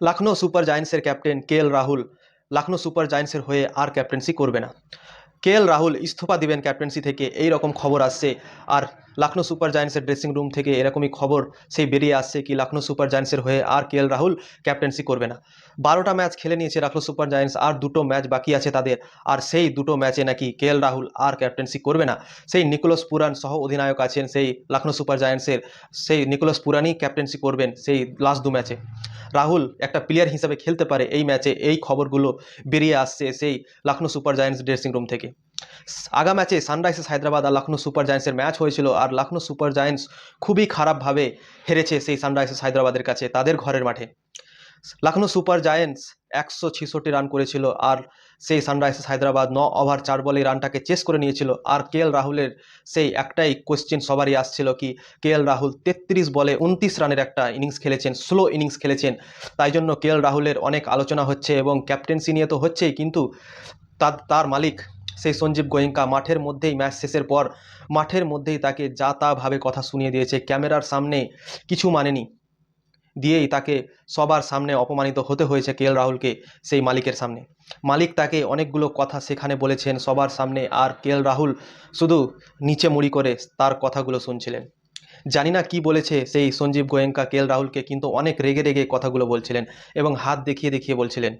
Lucknow super জায়ান্টসের captain K L Rahul, Lucknow super জায়ান্টসের হয়ে আর captaincy করবে না। কে এল রাহুল ইস্তফা দিবেন ক্যাপ্টেন্সি থেকে, এই রকম খবর আসছে। আর লখনৌ সুপার জায়ান্টসের ড্রেসিং রুম থেকে এরকমই খবর সেই বেরিয়ে আসছে কি লখনৌ সুপার জায়ান্টসের হয়ে আর কে এল রাহুল ক্যাপ্টেন্সি করবে না। বারোটা ম্যাচ খেলে নিয়েছে লখনৌ সুপার জায়ান্টস, আর দুটো ম্যাচ বাকি আছে তাদের। আর সেই দুটো ম্যাচে নাকি কে এল রাহুল আর ক্যাপ্টেন্সি করবে না। সেই নিকোলস পুরান সহ অধিনায়ক আছেন সেই লখনৌ সুপার জায়ান্টসের, সেই নিকোলস পুরানই ক্যাপ্টেন্সি করবেন সেই লাস্ট দু ম্যাচে। রাহুল একটা প্লেয়ার হিসাবে খেলতে পারে এই ম্যাচে এই খবরগুলো বেরিয়ে আসছে সেই Lucknow super giants dressing room থেকে। আগা ম্যাচে সানরাইজার্স হায়দ্রাবাদ আর লখনৌ সুপার জায়ান্টসের ম্যাচ হয়েছিল আর লখনৌ সুপার জায়ান্টস খুবই খারাপভাবে হেরেছে সেই সানরাইজার্স হায়দ্রাবাদের কাছে তাদের ঘরের মাঠে। লখনৌ সুপার জায়ান্টস একশো ছেষট্টি রান করেছিল আর সেই সানরাইজার্স হায়দ্রাবাদ ন ওভার চার বলে রানটাকে চেস করে নিয়েছিল। আর কে রাহুলের সেই একটাই কোশ্চেন সবারই আসছিল কি, কে রাহুল তেত্রিশ বলে উনত্রিশ রানের একটা ইনিংস খেলেছেন স্লো ইনিংস খেলেছেন। তাই জন্য কে রাহুলের অনেক আলোচনা হচ্ছে এবং ক্যাপ্টেন্সি নিয়ে তো হচ্ছেই, কিন্তু তার তার মালিক সেই সঞ্জীব গোয়েঙ্কা মাঠের মধ্যেই ম্যাচ শেষের পর, মাঠের মধ্যেই তাকে যা তাভাবে কথা শুনিয়ে দিয়েছে। ক্যামেরার সামনে কিছু মানেনি। দিয়েই তাকে সবার সামনে অপমানিত হতে হয়েছে কে এল রাহুলকে, সেই মালিকের সামনে। মালিক তাকে অনেকগুলো কথা সেখানে বলেছেন, সবার সামনে, আর কে এল রাহুল শুধু নিচে মুড়ি করে তার কথাগুলো শুনছিলেন। জানি না কি বলেছে সেই সঞ্জীব গোয়েঙ্কা কে এল রাহুলকে, কিন্তু অনেক রেগে রেগে কথাগুলো বলছিলেন এবং হাত দেখিয়ে দেখিয়ে বলছিলেন।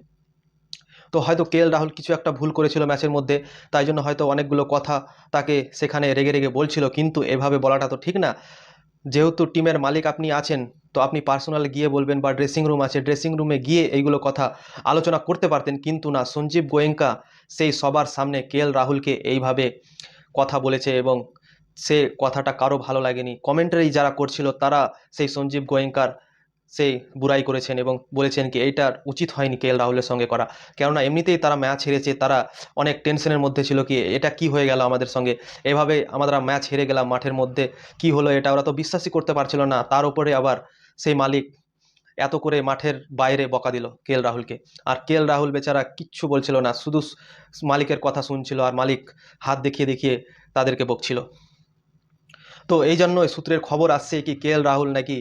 তো হয়তো কে এল রাহুল কিছু একটা ভুল করেছিল ম্যাচের মধ্যে, তাই জন্য হয়তো অনেকগুলো কথা তাকে সেখানে রেগে রেগে বলছিল, কিন্তু এভাবে বলাটা তো ঠিক না। যেহেতু টিমের মালিক আপনি আছেন, তো আপনি পার্সোনাল গিয়ে বলবেন বা ড্রেসিং রুম আছে ড্রেসিং রুমে গিয়ে এইগুলো কথা আলোচনা করতে পারতেন, কিন্তু না, সঞ্জীব গোয়েঙ্কা সেই সবার সামনে কে রাহুলকে এইভাবে কথা বলেছে এবং সে কথাটা কারও ভালো লাগেনি। কমেন্টারি যারা করছিল তারা সেই সঞ্জীব গোয়েঙ্কার সেই বুড়াই করেছেন এবং বলেছেন কি এইটার উচিত হয়নি কে রাহুলের সঙ্গে করা। কেননা এমনিতেই তারা ম্যাচ হেরেছে, তারা অনেক টেনশনের মধ্যে ছিল কি, এটা কি হয়ে গেল আমাদের সঙ্গে? এভাবে আমরা ম্যাচ হেরে গেলাম মাঠের মধ্যে, কি হলো এটা ওরা তো বিশ্বাসই করতে পারছিল না। তার উপরে আবার সেই মালিক এত করে মাঠের বাইরে বকা দিল কে রাহুলকে। আর কে রাহুল বেচারা কিচ্ছু বলছিল না, শুধু মালিকের কথা শুনছিল আর মালিক হাত দেখিয়ে দেখিয়ে তাদেরকে বকছিল। তো এই জন্য সূত্রের খবর আসছে কি, কে রাহুল নাকি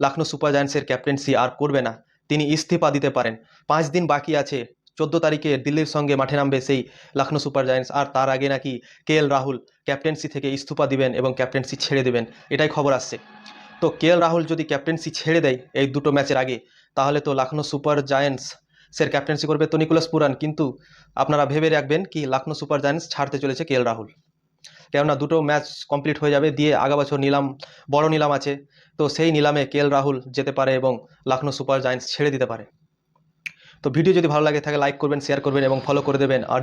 লখনৌ সুপার জায়ান্টসের ক্যাপ্টেন্সি আর করবে না। তিনি ইস্তফা দিতে পারেন। পাঁচ দিন বাকি আছে। চোদ্দ তারিখে দিল্লির সঙ্গে মাঠে নামবে সেই লখনৌ সুপার জায়ান্টস। আর তার আগে নাকি কে রাহুল ক্যাপ্টেন্সি থেকে ইস্তফা দিবেন এবং ক্যাপ্টেন্সি ছেড়ে দেবেন, এটাই খবর আসছে। তো কে রাহুল যদি ক্যাপ্টেন্সি ছেড়ে দেয় এই দুটো ম্যাচের আগে, তাহলে তো লখনৌ সুপার জায়ান্টস সের ক্যাপ্টেন্সি করবে তো নিকোলাস পুরান। কিন্তু আপনারা ভেবে রাখবেন কি লখনৌ সুপার জায়ান্টস ছাড়তে চলেছে কে রাহুল। কেননা দুটো ম্যাচ কমপ্লিট হয়ে যাবে, দিয়ে আগা বছর নিলাম, বড় নিলাম আছে। তো সেই নিলামে কে এল রাহুল যেতে পারে এবং লখনৌ সুপার জায়ান্টস ছেড়ে দিতে পারে। তো ভিডিও যদি ভালো লাগে থাকে লাইক করবেন শেয়ার করবেন এবং ফলো করে দেবেন। আর